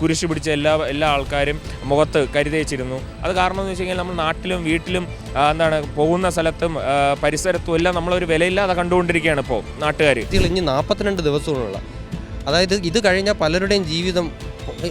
കുരിശ് പിടിച്ച എല്ലാ എല്ലാ ആൾക്കാരും മുഖത്ത് കരുതേച്ചിരുന്നു. അത് കാരണം എന്ന് വെച്ച് കഴിഞ്ഞാൽ നമ്മൾ നാട്ടിലും വീട്ടിലും എന്താണ് പോകുന്ന സ്ഥലത്തും പരിസരത്തും എല്ലാം നമ്മളൊരു വിലയില്ലാതെ കണ്ടുകൊണ്ടിരിക്കുകയാണ് ഇപ്പോൾ നാട്ടുകാർ ഇനി നാൽപ്പത്തിരണ്ട് ദിവസമുള്ള അതായത് ഇത് കഴിഞ്ഞാൽ പലരുടെയും ജീവിതം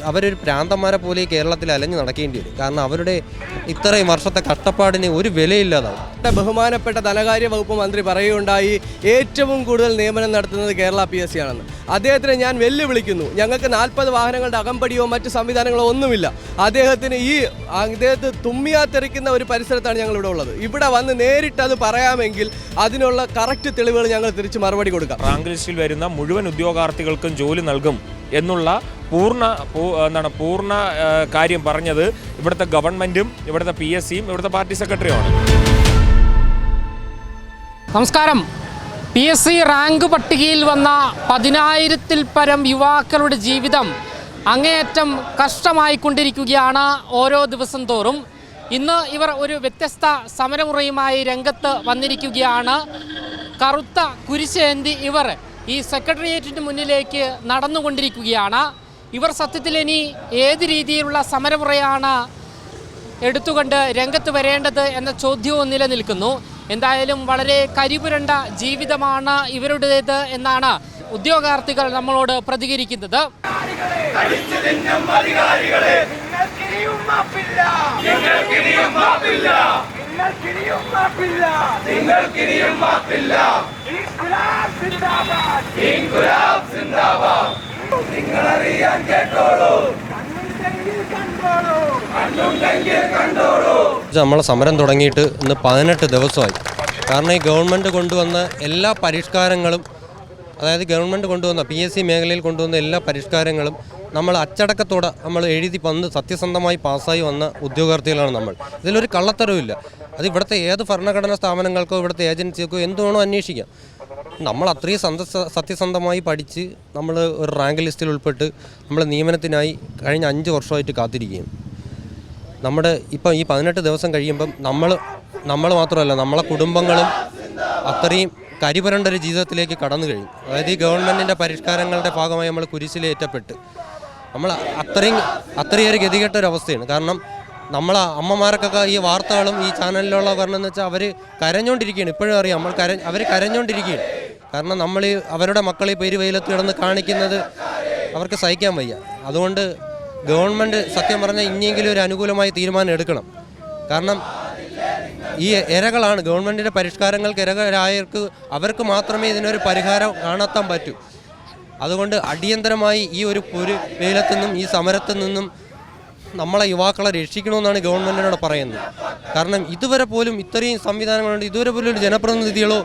അവരൊരു പ്രാന്തന്മാരെ പോലെ ഈ കേരളത്തിൽ അലഞ്ഞു നടക്കേണ്ടി വരും. കാരണം അവരുടെ ഇത്രയും വർഷത്തെ കഷ്ടപ്പാടിന് ഒരു വിലയില്ലാതാവും. ബഹുമാനപ്പെട്ട ധനകാര്യ വകുപ്പ് മന്ത്രി പറയുകയുണ്ടായി ഏറ്റവും കൂടുതൽ നിയമനം നടത്തുന്നത് കേരള പി എസ് സി ആണെന്ന്. അദ്ദേഹത്തിനെ ഞാൻ വെല്ലുവിളിക്കുന്നു. ഞങ്ങൾക്ക് നാൽപ്പത് വാഹനങ്ങളുടെ അകമ്പടിയോ മറ്റ് സംവിധാനങ്ങളോ ഒന്നുമില്ല. അദ്ദേഹത്തിന് ഈ അദ്ദേഹത്തെ തുമ്മിയാത്തെറിക്കുന്ന ഒരു പരിസരത്താണ് ഞങ്ങൾ ഇവിടെ ഉള്ളത്. ഇവിടെ വന്ന് നേരിട്ട് അത് പറയാമെങ്കിൽ അതിനുള്ള കറക്റ്റ് തെളിവുകൾ ഞങ്ങൾ തിരിച്ച് മറുപടി കൊടുക്കാം. റാങ്ക് ലിസ്റ്റിൽ വരുന്ന മുഴുവൻ ഉദ്യോഗാർത്ഥികൾക്കും ജോലി നൽകും. എന്നുള്ള പൂർണ എന്താണ് പൂർണ കാര്യം പറഞ്ഞത് ഇവിടുത്തെ ഗവൺമെന്റും ഇവിടുത്തെ പി എസ് സിയും ഇവിടുത്തെ പാർട്ടി സെക്രട്ടറിയുമാണ് നമസ്കാരം. പി എസ് സി റാങ്ക് പട്ടികയിൽ വന്ന പതിനായിരത്തിൽ പരം യുവാക്കളുടെ ജീവിതം അങ്ങേയറ്റം കഷ്ടമായിക്കൊണ്ടിരിക്കുകയാണ് ഓരോ ദിവസം തോറും. ഇന്ന് ഇവർ ഒരു വ്യത്യസ്ത സമരമുറയുമായി രംഗത്ത് വന്നിരിക്കുകയാണ്. കറുത്ത കുരിശേന്തി ഇവർ ഈ സെക്രട്ടേറിയറ്റിന് മുന്നിലേക്ക് നടന്നുകൊണ്ടിരിക്കുകയാണ്. ഇവർ സത്യത്തിൽ ഇനി ഏത് രീതിയിലുള്ള സമരമുറയാണ് എടുത്തുകൊണ്ട് രംഗത്ത് വരേണ്ടത് എന്ന ചോദ്യവും നിലനിൽക്കുന്നു. എന്തായാലും വളരെ കരിപുരണ്ട ജീവിതമാണ് ഇവരുടേത് എന്നാണ് ഉദ്യോഗാർത്ഥികൾ നമ്മളോട് പ്രതികരിക്കുന്നത്. നിങ്ങൾക്കിനിയും മാപ്പില്ല. നിങ്ങൾക്കിനിയും മാപ്പില്ല. ഇൻകുലാബ് സിന്ദാബാദ്. ഇൻകുലാബ് സിന്ദാബാദ്. കേട്ടോളൂ. കണ്ണുണ്ടെങ്കിൽ കണ്ടോളൂ. ഇത് നമ്മളെ സമരം തുടങ്ങിയിട്ട് ഇന്ന് പതിനെട്ട് ദിവസമായി. കാരണം ഈ ഗവൺമെന്റ് കൊണ്ടുവന്ന എല്ലാ പരിഷ്കാരങ്ങളും അതായത് ഗവൺമെന്റ് കൊണ്ടുവന്ന പി എസ് സി മേഖലയിൽ കൊണ്ടുവന്ന എല്ലാ പരിഷ്കാരങ്ങളും നമ്മൾ അച്ചടക്കത്തോടെ നമ്മൾ എഴുതി വന്ന് സത്യസന്ധമായി പാസ്സായി വന്ന ഉദ്യോഗാർത്ഥികളാണ് നമ്മൾ. ഇതിലൊരു കള്ളത്തരവുമില്ല. അത് ഇവിടുത്തെ ഏത് ഭരണഘടനാ സ്ഥാപനങ്ങൾക്കോ ഇവിടുത്തെ ഏജൻസിക്കോ എന്തുവേണോ അന്വേഷിക്കാം. നമ്മൾ അത്രയും സന്ത സത്യസന്ധമായി പഠിച്ച് നമ്മൾ ഒരു റാങ്ക് ലിസ്റ്റിൽ ഉൾപ്പെട്ട് നമ്മൾ നിയമനത്തിനായി കഴിഞ്ഞ അഞ്ച് വർഷമായിട്ട് കാത്തിരിക്കുകയും നമ്മുടെ ഇപ്പം ഈ പതിനെട്ട് ദിവസം കഴിയുമ്പം നമ്മൾ നമ്മൾ മാത്രമല്ല നമ്മളെ കുടുംബങ്ങളും അത്രയും കരിപുരണ്ട ഒരു ജീവിതത്തിലേക്ക് കടന്നു കഴിഞ്ഞു. അതായത് ഈ ഗവൺമെന്റിന്റെ പരിഷ്കാരങ്ങളുടെ ഭാഗമായി നമ്മൾ കുരിശിലേറ്റപ്പെട്ട് നമ്മൾ അത്രയും അത്രയേറെ ഗതികെട്ട ഒരു അവസ്ഥയാണ് കാരണം നമ്മൾ അമ്മമാർക്കൊക്കെ ഈ വാർത്തകളും ഈ ചാനലിലുള്ള കാരണം എന്ന് വെച്ചാൽ അവർ കരഞ്ഞുകൊണ്ടിരിക്കുകയാണ് ഇപ്പോഴും അറിയാം നമ്മൾ കര അവർ കരഞ്ഞുകൊണ്ടിരിക്കുകയാണ് കാരണം നമ്മൾ അവരുടെ മക്കളെ പേര് വെയിലത്ത് കിടന്ന് കാണിക്കുന്നത് അവർക്ക് സഹിക്കാൻ വയ്യ. അതുകൊണ്ട് ഗവൺമെന്റ് സത്യം പറഞ്ഞാൽ ഇനിയെങ്കിലും ഒരു അനുകൂലമായ തീരുമാനം എടുക്കണം. കാരണം ഈ ഇരകളാണ് ഗവൺമെന്റിന്റെ പരിഷ്കാരങ്ങൾക്ക് ഇരകളായവർക്ക് അവർക്ക് മാത്രമേ ഇതിനൊരു പരിഹാരം കാണാത്താൻ പറ്റൂ. അതുകൊണ്ട് അടിയന്തരമായി ഈ ഒരു ഒരു വെയിലത്തു നിന്നും ഈ സമരത്തിൽ നിന്നും നമ്മളെ യുവാക്കളെ രക്ഷിക്കണമെന്നാണ് ഗവൺമെന്റിനോട് പറയുന്നത്. കാരണം ഇതുവരെ പോലും ഇത്രയും സംവിധാനങ്ങളുണ്ട്. ഇതുവരെ പോലും ഒരു ജനപ്രതിനിധികളോ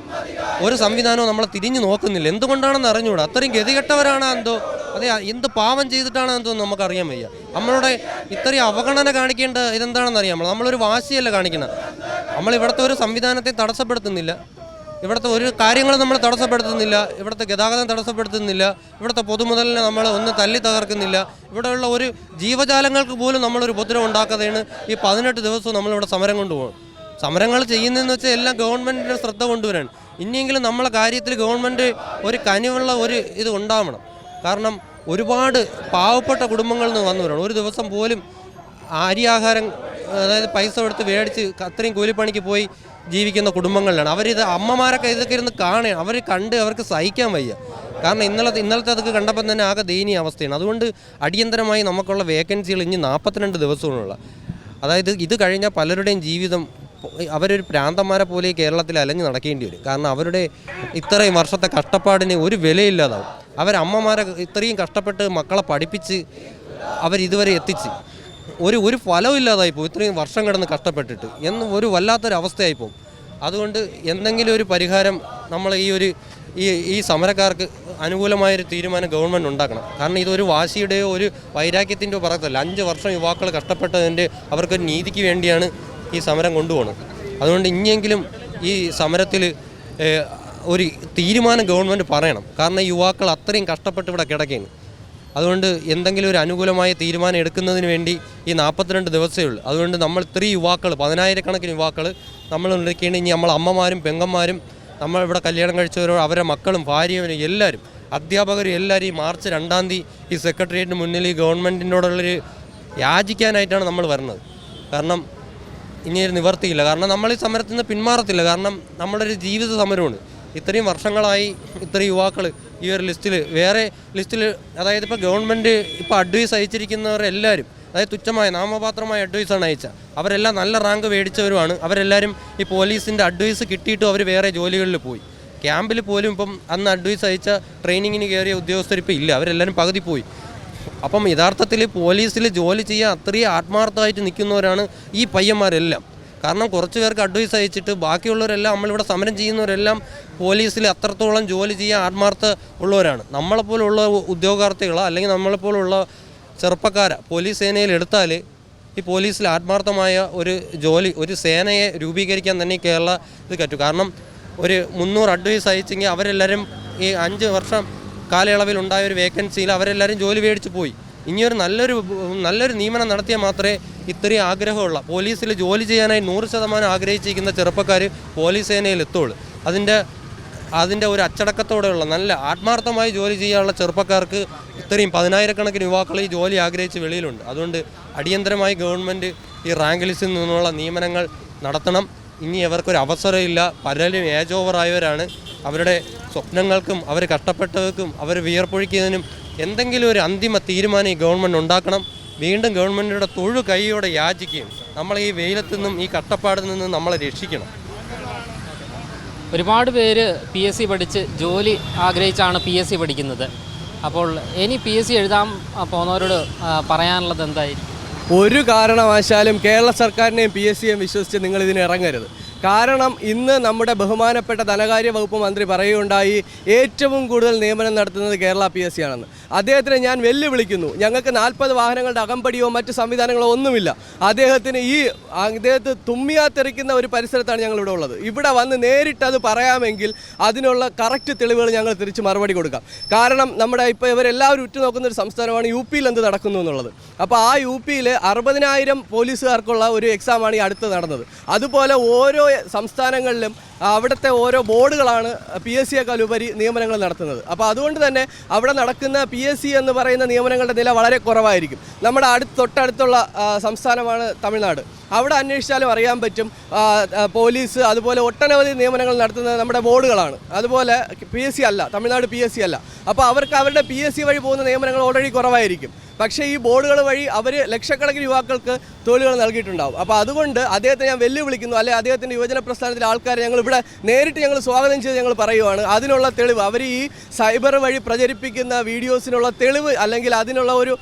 ഒരു സംവിധാനവും നമ്മളെ തിരിഞ്ഞു നോക്കുന്നില്ല. എന്തുകൊണ്ടാണെന്ന് അറിഞ്ഞുകൂടാ അത്രയും ഗതികെട്ടവരാണ് എന്തോ? അതെ എന്ത് പാവം ചെയ്തിട്ടാണ് എന്തോ നമുക്കറിയാൻ വയ്യ. നമ്മളുടെ ഇത്രയും അവഗണന കാണിക്കേണ്ട ഇതെന്താണെന്ന് അറിയാമോ? നമ്മളൊരു വാശിയല്ല കാണിക്കുന്നത് നമ്മളിവിടുത്തെ ഒരു സംവിധാനത്തെ തടസ്സപ്പെടുത്തുന്നില്ല. ഇവിടുത്തെ ഒരു കാര്യങ്ങളും നമ്മൾ തടസ്സപ്പെടുത്തുന്നില്ല. ഇവിടുത്തെ ഗതാഗതം തടസ്സപ്പെടുത്തുന്നില്ല. ഇവിടുത്തെ പൊതുമുതലിനെ നമ്മൾ ഒന്ന് തല്ലി തകർക്കുന്നില്ല. ഇവിടെയുള്ള ഒരു ജീവജാലങ്ങൾക്ക് പോലും നമ്മളൊരു ഉപദ്രവം ഉണ്ടാക്കാതെയാണ് ഈ പതിനെട്ട് ദിവസവും നമ്മളിവിടെ സമരം കൊണ്ടുപോകും സമരങ്ങൾ ചെയ്യുന്നതെന്ന് വെച്ചാൽ എല്ലാം ഗവൺമെന്റിന്റെ ശ്രദ്ധ കൊണ്ടുവരാൻ. ഇനിയെങ്കിലും നമ്മളെ കാര്യത്തിൽ ഗവൺമെന്റ് ഒരു കനിവുള്ള ഒരു ഇത് ഉണ്ടാവണം. കാരണം ഒരുപാട് പാവപ്പെട്ട കുടുംബങ്ങളിൽ നിന്ന് വന്നവരാണ്. ഒരു ദിവസം പോലും അരി ആഹാരം അതായത് പൈസ എടുത്ത് മേടിച്ച് അത്രയും കൂലിപ്പണിക്ക് പോയി ജീവിക്കുന്ന കുടുംബങ്ങളിലാണ്. അവരിത് അമ്മമാരൊക്കെ ഇതൊക്കെ ഇരുന്ന് കാണുക അവർ കണ്ട് അവർക്ക് സഹിക്കാൻ വയ്യ. കാരണം ഇന്നലത്തെ ഇന്നലത്തെ അതൊക്കെ കണ്ടപ്പം തന്നെ ആകെ ദയനീയ അവസ്ഥയാണ്. അതുകൊണ്ട് അടിയന്തരമായി നമുക്കുള്ള വേക്കൻസികൾ ഇനി നാൽപ്പത്തിരണ്ട് ദിവസമുള്ള അതായത് ഇത് കഴിഞ്ഞാൽ പലരുടെയും ജീവിതം അവരൊരു പ്രാന്തന്മാരെ പോലെ കേരളത്തിൽ അലഞ്ഞു നടക്കേണ്ടി വരും. കാരണം അവരുടെ ഇത്രയും വർഷത്തെ കഷ്ടപ്പാടിന് ഒരു വിലയില്ലാതാവും. അവരമ്മമാരെ ഇത്രയും കഷ്ടപ്പെട്ട് മക്കളെ പഠിപ്പിച്ച് അവരിതുവരെ എത്തിച്ച് ഒരു ഒരു ഫലവും ഇല്ലാതായി പോകും ഇത്രയും വർഷം കിടന്ന് കഷ്ടപ്പെട്ടിട്ട്. എന്ന് ഒരു വല്ലാത്തൊരു അവസ്ഥയായി പോകും അതുകൊണ്ട് എന്തെങ്കിലും ഒരു പരിഹാരം നമ്മൾ ഈ ഒരു ഈ ഈ സമരക്കാർക്ക് അനുകൂലമായൊരു തീരുമാനം ഗവൺമെന്റ് ഉണ്ടാക്കണം. കാരണം ഇതൊരു വാശിയുടെയോ ഒരു വൈരാഗ്യത്തിന്റെയോ പറയത്തല്ല അഞ്ച് വർഷം യുവാക്കൾ കഷ്ടപ്പെട്ടതിന്റെ അവർക്കൊരു നീതിക്ക് വേണ്ടിയാണ് ഈ സമരം കൊണ്ടുപോകുന്നത് അതുകൊണ്ട് ഇനിയെങ്കിലും ഈ സമരത്തിൽ ഒരു തീരുമാനം ഗവൺമെന്റ് പറയണം. കാരണം യുവാക്കൾ അത്രയും കഷ്ടപ്പെട്ട് ഇവിടെ കിടക്കുകയാണ് അതുകൊണ്ട് എന്തെങ്കിലും ഒരു അനുകൂലമായ തീരുമാനം എടുക്കുന്നതിന് വേണ്ടി ഈ നാൽപ്പത്തിരണ്ട് ദിവസമേ ഉള്ളൂ. അതുകൊണ്ട് നമ്മൾ ഇത്രയും യുവാക്കൾ പതിനായിരക്കണക്കിന് യുവാക്കൾ നമ്മൾ ഉണ്ടാക്കിയാണ് ഇനി നമ്മൾ അമ്മമാരും പെങ്ങന്മാരും നമ്മൾ ഇവിടെ കല്യാണം കഴിച്ചവരോ അവരുടെ മക്കളും ഭാര്യയും എല്ലാവരും അധ്യാപകരും എല്ലാവരും ഈ മാർച്ച് രണ്ടാം തീയതി ഈ സെക്രട്ടേറിയറ്റിന് മുന്നിൽ ഈ ഗവൺമെന്റിനോടുള്ളൊരു യാചിക്കാനായിട്ടാണ് നമ്മൾ വരുന്നത്. കാരണം ഇനി ഒരു നിവർത്തിയില്ല. കാരണം നമ്മൾ ഈ സമരത്തിൽ നിന്ന് പിന്മാറത്തില്ല. കാരണം നമ്മളൊരു ജീവിത സമരമാണ്. ഇത്രയും വർഷങ്ങളായി ഇത്രയും യുവാക്കൾ ഈ ഒരു ലിസ്റ്റിൽ വേറെ ലിസ്റ്റിൽ അതായത് ഇപ്പോൾ ഗവൺമെന്റ് ഇപ്പോൾ അഡ്വൈസ് അയച്ചിരിക്കുന്നവരെല്ലാവരും അതായത് തുച്ഛമായ നാമപാത്രമായ അഡ്വൈസാണ് അയച്ച അവരെല്ലാം നല്ല റാങ്ക് മേടിച്ചവരുമാണ്. അവരെല്ലാവരും ഈ പോലീസിന്റെ അഡ്വൈസ് കിട്ടിയിട്ടും അവർ വേറെ ജോലികളിൽ പോയി. ക്യാമ്പിൽ പോലും ഇപ്പം അന്ന് അഡ്വൈസ് അയച്ച ട്രെയിനിങ്ങിന് കയറിയ ഉദ്യോഗസ്ഥർ ഇപ്പോൾ ഇല്ല. അവരെല്ലാവരും പകുതി പോയി. അപ്പം യഥാർത്ഥത്തിൽ പോലീസിൽ ജോലി ചെയ്യാൻ അത്രയും ആത്മാർത്ഥമായിട്ട് നിൽക്കുന്നവരാണ് ഈ പയ്യന്മാരെല്ലാം. കാരണം കുറച്ച് പേർക്ക് അഡ്വൈസ് അയച്ചിട്ട് ബാക്കിയുള്ളവരെല്ലാം നമ്മളിവിടെ സമരം ചെയ്യുന്നവരെല്ലാം പോലീസിൽ അത്രത്തോളം ജോലി ചെയ്യാൻ ആത്മാർത്ഥ ഉള്ളവരാണ്. നമ്മളെപ്പോലുള്ള ഉദ്യോഗാർത്ഥികളോ അല്ലെങ്കിൽ നമ്മളെപ്പോലുള്ള ചെറുപ്പക്കാരെ പോലീസ് സേനയിൽ എടുത്താൽ ഈ പോലീസിൽ ആത്മാർത്ഥമായ ഒരു ജോലി ഒരു സേനയെ രൂപീകരിക്കാൻ തന്നെ കേരള ഇത് പറ്റും. കാരണം ഒരു മുന്നൂറ് അഡ്വൈസ് അയച്ചെങ്കിൽ അവരെല്ലാവരും ഈ അഞ്ച് വർഷം കാലയളവിൽ ഉണ്ടായ ഒരു വേക്കൻസിയിൽ അവരെല്ലാവരും ജോലി മേടിച്ച് പോയി. ഇനിയൊരു നല്ലൊരു നല്ലൊരു നിയമനം നടത്തിയാൽ മാത്രമേ ഇത്രയും ആഗ്രഹമുള്ള പോലീസിൽ ജോലി ചെയ്യാനായി നൂറ് ശതമാനം ആഗ്രഹിച്ചിരിക്കുന്ന ചെറുപ്പക്കാർ പോലീസ് സേനയിൽ എത്തുള്ളൂ. അതിന്റെ അതിന്റെ ഒരു അച്ചടക്കത്തോടെയുള്ള നല്ല ആത്മാർത്ഥമായി ജോലി ചെയ്യാനുള്ള ചെറുപ്പക്കാർക്ക് ഇത്രയും പതിനായിരക്കണക്കിന് യുവാക്കൾ ഈ ജോലി ആഗ്രഹിച്ച് വെളിയിലുണ്ട്. അതുകൊണ്ട് അടിയന്തരമായി ഗവൺമെന്റ് ഈ റാങ്ക് ലിസ്റ്റിൽ നിന്നുള്ള നിയമനങ്ങൾ നടത്തണം. ഇനി അവർക്കൊരു അവസരമില്ല. പലരും ഏജ് ഓവറായവരാണ് അവരുടെ സ്വപ്നങ്ങൾക്കും അവർ കഷ്ടപ്പെട്ടവർക്കും അവർ വിയർപ്പൊഴിക്കുന്നതിനും എന്തെങ്കിലും ഒരു അന്തിമ തീരുമാനം ഈ ഗവൺമെന്റ് ഉണ്ടാക്കണം. വീണ്ടും ഗവൺമെന്റിന്റെ തൊഴു കൈയോടെ യാചിക്കുകയും നമ്മളെ ഈ വെയിലത്തു നിന്നും ഈ കട്ടപ്പാടിൽ നിന്നും നമ്മളെ രക്ഷിക്കണം. ഒരുപാട് പേര് പി എസ് സി പഠിച്ച് ജോലി ആഗ്രഹിച്ചാണ് പി എസ് സി പഠിക്കുന്നത്. അപ്പോൾ ഇനി പി എസ് സി എഴുതാൻ പോകുന്നവരോട് പറയാനുള്ളത് എന്തായിരിക്കും? ഒരു കാരണവശാലും കേരള സർക്കാരിനെയും പി എസ് സിയെയും വിശ്വസിച്ച് നിങ്ങൾ ഇതിന് ഇറങ്ങരുത്. കാരണം ഇന്ന് നമ്മുടെ ബഹുമാനപ്പെട്ട ധനകാര്യ വകുപ്പ് മന്ത്രി പറയുകയുണ്ടായി ഏറ്റവും കൂടുതൽ നിയമനം നടത്തുന്നത് കേരള പി എസ് സി ആണെന്ന്. അദ്ദേഹത്തിനെ ഞാൻ വെല്ലുവിളിക്കുന്നു. ഞങ്ങൾക്ക് നാൽപ്പത് വാഹനങ്ങളുടെ അകമ്പടിയോ മറ്റ് സംവിധാനങ്ങളോ ഒന്നുമില്ല. അദ്ദേഹത്തിന് ഈ അദ്ദേഹത്തെ തുമ്മിയാ തെറിക്കുന്ന ഒരു പരിസരത്താണ് ഞങ്ങൾ ഇവിടെ ഉള്ളത്. ഇവിടെ വന്ന് നേരിട്ട് അത് പറയാമെങ്കിൽ അതിനുള്ള കറക്റ്റ് തെളിവുകൾ ഞങ്ങൾ തിരിച്ച് മറുപടി കൊടുക്കാം. കാരണം നമ്മുടെ ഇപ്പോൾ ഇവരെല്ലാവരും ഉറ്റുനോക്കുന്ന ഒരു സംസ്ഥാനമാണ് യു പിയിൽ എന്ത് നടക്കുന്നു എന്നുള്ളത്. അപ്പോൾ ആ യു പിയിൽ അറുപതിനായിരം പോലീസുകാർക്കുള്ള ഒരു എക്സാമാണ് ഈ അടുത്ത് നടന്നത്. അതുപോലെ ഓരോ സംസ്ഥാനങ്ങളിലും അവിടുത്തെ ഓരോ ബോർഡുകളാണ് പി എസ് സിയേക്കാൾ ഉപരി നിയമനങ്ങൾ നടത്തുന്നത്. അപ്പോൾ അതുകൊണ്ട് തന്നെ അവിടെ നടക്കുന്ന പി എസ് സി എന്ന് പറയുന്ന നിയമനങ്ങളുടെ നില വളരെ കുറവായിരിക്കും. നമ്മുടെ അടുത്ത് തൊട്ടടുത്തുള്ള സംസ്ഥാനമാണ് തമിഴ്നാട്. അവിടെ അന്വേഷിച്ചാലും അറിയാൻ പറ്റും. പോലീസ് അതുപോലെ ഒട്ടനവധി നിയമനങ്ങൾ നടത്തുന്നത് നമ്മുടെ ബോർഡുകളാണ്. അതുപോലെ പി എസ് സി അല്ല തമിഴ്നാട് പി എസ് സി അല്ല. അപ്പോൾ അവർക്ക് അവരുടെ പി എസ് സി വഴി പോകുന്ന നിയമനങ്ങൾ ഓൾറെഡി കുറവായിരിക്കും. പക്ഷേ ഈ ബോർഡുകൾ വഴി അവർ ലക്ഷക്കണക്കിന് യുവാക്കൾക്ക് തൊഴിലുകൾ നൽകിയിട്ടുണ്ടാവും. അപ്പോൾ അതുകൊണ്ട് അദ്ദേഹത്തെ ഞാൻ വെല്ലുവിളിക്കുന്നു. അല്ലെ അദ്ദേഹത്തിന്റെ യുവജന പ്രസ്ഥാനത്തിലെ ആൾക്കാരെ ഞങ്ങൾ ഇവിടെ നേരിട്ട് ഞങ്ങൾ സ്വാഗതം ചെയ്ത് ഞങ്ങൾ പറയുവാണ്. അതിനുള്ള തെളിവ് അവർ ഈ സൈബർ വഴി പ്രചരിപ്പിക്കുന്ന വീഡിയോസിനുള്ള തെളിവ് അല്ലെങ്കിൽ അതിനുള്ള ഒരു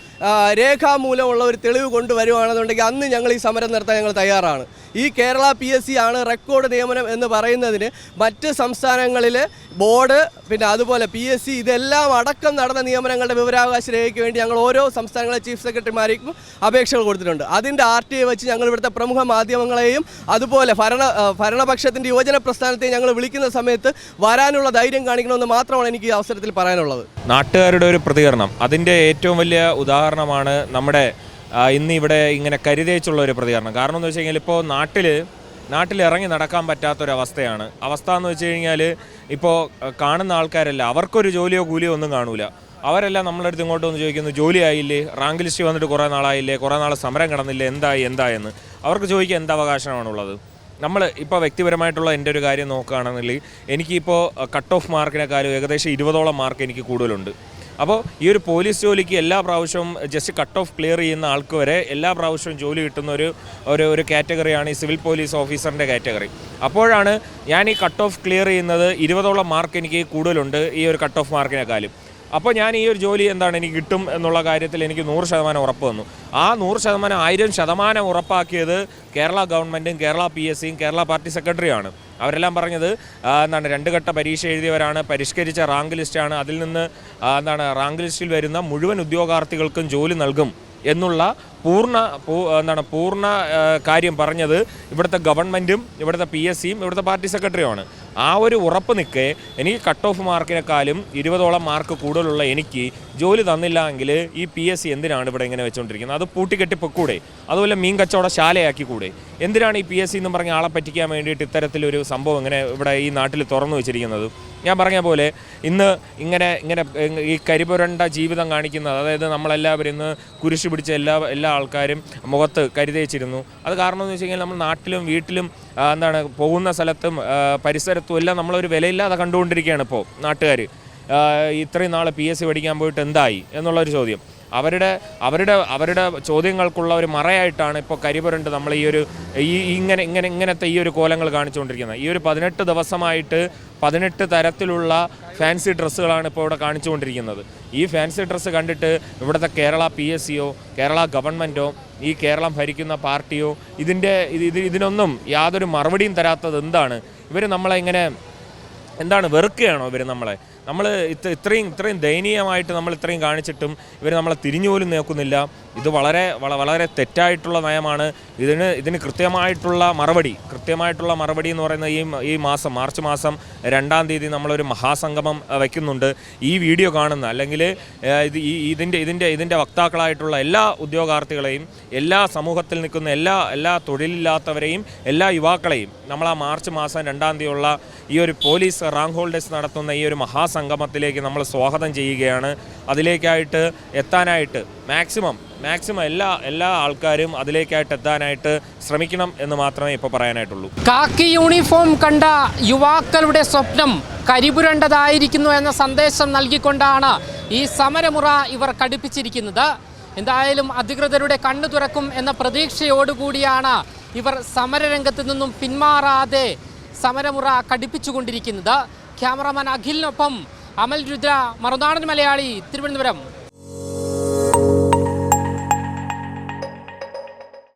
രേഖാമൂലമുള്ള ഒരു തെളിവ് കൊണ്ടുവരുവാണെന്നുണ്ടെങ്കിൽ അന്ന് ഞങ്ങൾ ഈ സമരം നടത്താൻ ഞങ്ങൾ തയ്യാറാണ്. ഈ കേരള പി എസ് സി ആണ് റെക്കോർഡ് നിയമനം എന്ന് പറയുന്നതിന് മറ്റ് സംസ്ഥാനങ്ങളിൽ ബോർഡ് പിന്നെ അതുപോലെ പി എസ് സി ഇതെല്ലാം അടക്കം നടന്ന നിയമനങ്ങളുടെ വിവരാവകാശ രേഖയ്ക്ക് വേണ്ടി ഞങ്ങൾ ഓരോ സംസ്ഥാനങ്ങളെ ചീഫ് സെക്രട്ടറിമാർക്കും അപേക്ഷകൾ കൊടുത്തിട്ടുണ്ട്. അതിന്റെ ആർ ടി വെച്ച് ഞങ്ങൾ ഇവിടുത്തെ പ്രമുഖ മാധ്യമങ്ങളെയും അതുപോലെ ഭരണ ഭരണപക്ഷത്തിന്റെ യുവജന പ്രസ്ഥാനത്തെയും ഞങ്ങൾ വിളിക്കുന്ന സമയത്ത് വരാനുള്ള ധൈര്യം കാണിക്കണമെന്ന് മാത്രമാണ് എനിക്ക് ഈ അവസരത്തിൽ പറയാനുള്ളത്. നാട്ടുകാരുടെ ഒരു പ്രതികരണം. അതിന്റെ ഏറ്റവും വലിയ ഉദാഹരണമാണ് നമ്മുടെ ഇന്ന് ഇവിടെ ഇങ്ങനെ കരുതേച്ചുള്ള ഒരു പ്രതികരണം. കാരണം എന്ന് വെച്ച് കഴിഞ്ഞാൽ ഇപ്പോൾ നാട്ടിൽ നാട്ടിൽ ഇറങ്ങി നടക്കാൻ പറ്റാത്തൊരവസ്ഥയാണ്. അവസ്ഥ എന്ന് വെച്ച് കഴിഞ്ഞാൽ ഇപ്പോൾ കാണുന്ന ആൾക്കാരല്ല. അവർക്കൊരു ജോലിയോ കൂലിയോ ഒന്നും കാണൂല. അവരെല്ലാം നമ്മളെ അടുത്ത് ഇങ്ങോട്ട് വന്ന് ചോദിക്കുന്നു ജോലി ആയില്ലേ? റാങ്ക് ലിസ്റ്റ് വന്നിട്ട് കുറേ നാളായില്ലേ? കുറേ നാൾ സമരം കിടന്നില്ലേ? എന്തായി? എന്തായെന്ന് അവർക്ക് ചോദിക്കാൻ എന്ത് അവകാശമാണുള്ളത്? നമ്മൾ ഇപ്പോൾ വ്യക്തിപരമായിട്ടുള്ള എന്റെ ഒരു കാര്യം നോക്കുകയാണെന്നുണ്ടെങ്കിൽ എനിക്കിപ്പോൾ കട്ട് ഓഫ് മാർക്കിനെക്കാളും ഏകദേശം ഇരുപതോളം മാർക്ക് എനിക്ക് കൂടുതലുണ്ട്. അപ്പോൾ ഈ ഒരു പോലീസ് ജോലിക്ക് എല്ലാ പ്രാവശ്യവും ജസ്റ്റ് കട്ട് ഓഫ് ക്ലിയർ ചെയ്യുന്ന ആൾക്ക് വരെ എല്ലാ പ്രാവശ്യവും ജോലി കിട്ടുന്ന ഒരു ഒരു ഒരു കാറ്റഗറിയാണ് ഈ സിവിൽ പോലീസ് ഓഫീസറിന്റെ കാറ്റഗറി അപ്പോഴാണ് ഞാൻ ഈ കട്ട് ഓഫ് ക്ലിയർ ചെയ്യുന്നത് ഇരുപതോളം മാർക്ക് എനിക്ക് കൂടുതലുണ്ട് ഈ ഒരു കട്ട് ഓഫ് മാർക്കിനെക്കാളും അപ്പോൾ ഞാൻ ഈ ഒരു ജോലി എന്താണ് എനിക്ക് കിട്ടും എന്നുള്ള കാര്യത്തിൽ എനിക്ക് നൂറ് ശതമാനം ഉറപ്പ് വന്നു. ആ നൂറ് ശതമാനം ആയിരം ശതമാനം ഉറപ്പാക്കിയത് കേരള ഗവൺമെന്റും കേരള പി എസ് സിയും കേരള പാർട്ടി സെക്രട്ടറിയാണ് അവരെല്ലാം പറഞ്ഞത് എന്താണ് രണ്ട് ഘട്ട പരീക്ഷ എഴുതിയവരാണ് പരിഷ്കരിച്ച റാങ്ക് ലിസ്റ്റാണ്. അതിൽ നിന്ന് എന്താണ് റാങ്ക് ലിസ്റ്റിൽ വരുന്ന മുഴുവൻ ഉദ്യോഗാർത്ഥികൾക്കും ജോലി നൽകും. എന്നുള്ള പൂർണ എന്താണ് പൂർണ കാര്യം പറഞ്ഞത് ഇവിടുത്തെ ഗവൺമെന്റും ഇവിടുത്തെ പി എസ് സിയും ഇവിടുത്തെ പാർട്ടി സെക്രട്ടറിയുമാണ്. ആ ഒരു ഉറപ്പ് നിൽക്കെ എനിക്ക് കട്ട് ഓഫ് മാർക്കിനെക്കാളും ഇരുപതോളം മാർക്ക് കൂടുതലുള്ള എനിക്ക് ജോലി തന്നില്ല എങ്കിൽ ഈ പി എസ് സി എന്തിനാണ് ഇവിടെ ഇങ്ങനെ വെച്ചുകൊണ്ടിരിക്കുന്നത് അത് പൂട്ടിക്കെട്ടി പൊക്കൂടെ അതുപോലെ മീൻ കച്ചവട ശാലയാക്കി കൂടെ എന്തിനാണ് ഈ പി എസ് സി എന്ന് പറഞ്ഞ ആളെ പറ്റിക്കാൻ വേണ്ടിയിട്ട് ഇത്തരത്തിലൊരു സംഭവം ഇങ്ങനെ ഇവിടെ ഈ നാട്ടിൽ തുറന്നു വെച്ചിരിക്കുന്നത്? ഞാൻ പറഞ്ഞ പോലെ ഇന്ന് ഇങ്ങനെ ഇങ്ങനെ ഈ കരിപുരണ്ട ജീവിതം കാണിക്കുന്നത് അതായത് നമ്മളെല്ലാവരും ഇന്ന് കുരിശ് പിടിച്ച എല്ലാ എല്ലാ ആൾക്കാരും മുഖത്ത് കരുതേച്ചിരുന്നു. അത് കാരണം എന്ന് വെച്ച് കഴിഞ്ഞാൽ നമ്മൾ നാട്ടിലും വീട്ടിലും എന്താണ് പോകുന്ന സ്ഥലത്തും പരിസരത്തും എല്ലാം നമ്മളൊരു വിലയില്ലാതെ കണ്ടുകൊണ്ടിരിക്കുകയാണ് ഇപ്പോൾ നാട്ടുകാർ ഇത്രയും നാൾ പി എസ് സി പഠിക്കാൻ പോയിട്ട് എന്തായി? എന്നുള്ളൊരു ചോദ്യം. അവരുടെ അവരുടെ അവരുടെ ചോദ്യങ്ങൾക്കുള്ള ഒരു മറയായിട്ടാണ് ഇപ്പോൾ കരിപുരണ്ട് നമ്മൾ ഈ ഒരു ഈ ഇങ്ങനെ ഇങ്ങനെ ഇങ്ങനത്തെ ഈ ഒരു കോലങ്ങൾ കാണിച്ചുകൊണ്ടിരിക്കുന്നത്. ഈ ഒരു പതിനെട്ട് ദിവസമായിട്ട് പതിനെട്ട് തരത്തിലുള്ള ഫാൻസി ഡ്രസ്സുകളാണ് ഇപ്പോൾ ഇവിടെ കാണിച്ചുകൊണ്ടിരിക്കുന്നത്. ഈ ഫാൻസി ഡ്രസ്സ് കണ്ടിട്ട് ഇവിടുത്തെ കേരള പി എസ് സിയോ കേരള ഗവൺമെന്റോ ഈ കേരളം ഭരിക്കുന്ന പാർട്ടിയോ ഇതിന്റെ ഇത് ഇത് ഇതിനൊന്നും യാതൊരു മറുപടിയും തരാത്തത് എന്താണ്? ഇവർ നമ്മളെ ഇങ്ങനെ എന്താണ് വെറുക്കുകയാണോ ഇവർ നമ്മളെ? നമ്മൾ ഇത്ര ഇത്രയും ഇത്രയും ദയനീയമായിട്ട് നമ്മൾ ഇത്രയും കാണിച്ചിട്ടും ഇവർ നമ്മളെ തിരിഞ്ഞു പോലും നോക്കുന്നില്ല. ഇത് വളരെ വളരെ തെറ്റായിട്ടുള്ള നയമാണ്. ഇതിന് ഇതിന് കൃത്യമായിട്ടുള്ള മറുപടി കൃത്യമായിട്ടുള്ള മറുപടി എന്ന് പറയുന്നത് ഈ ഈ മാസം മാർച്ച് മാസം രണ്ടാം തീയതി നമ്മളൊരു മഹാസംഗമം വയ്ക്കുന്നുണ്ട് ഈ വീഡിയോ കാണുന്ന അല്ലെങ്കിൽ ഇത് ഈ ഇതിന്റെ ഇതിന്റെ ഇതിന്റെ വക്താക്കളായിട്ടുള്ള എല്ലാ ഉദ്യോഗാർത്ഥികളെയും എല്ലാ സമൂഹത്തിൽ നിൽക്കുന്ന എല്ലാ എല്ലാ തൊഴിലില്ലാത്തവരെയും എല്ലാ യുവാക്കളെയും നമ്മൾ ആ മാർച്ച് മാസം രണ്ടാം തീയതിയുള്ള ഈ ഒരു പോലീസ് റാങ്ക് ഹോൾഡേഴ്സ് നടത്തുന്ന ഈ ഒരു മഹാസംഗമത്തിലേക്ക് നമ്മൾ സ്വാഗതം ചെയ്യുകയാണ്. അതിലേക്കായിട്ട് എത്താനായിട്ട് മാക്സിമം മാക്സിമം എല്ലാ എല്ലാ ആൾക്കാരും അതിലേക്കായിട്ട് എത്താനായിട്ട് ശ്രമിക്കണം എന്ന് മാത്രമേ ഇപ്പോൾ പറയാനായിട്ടുള്ളൂ. കാക്കി യൂണിഫോം കണ്ട യുവാക്കളുടെ സ്വപ്നം കരിപുരണ്ടതായിരിക്കുന്നു എന്ന സന്ദേശം നൽകിക്കൊണ്ടാണ് ഈ സമരമുറ ഇവർ കടുപ്പിച്ചിരിക്കുന്നത്. എന്തായാലും അധികൃതരുടെ കണ്ണു തുറക്കും എന്ന പ്രതീക്ഷയോടുകൂടിയാണ് ഇവർ സമരരംഗത്ത് നിന്നും പിന്മാറാതെ സമരമുറ കടുപ്പിച്ചുകൊണ്ടിരിക്കുന്നത്. ക്യാമറാമാൻ അഖിലിനൊപ്പം അമൽ രുദ്ര മറുനാടൻ മലയാളി തിരുവനന്തപുരം.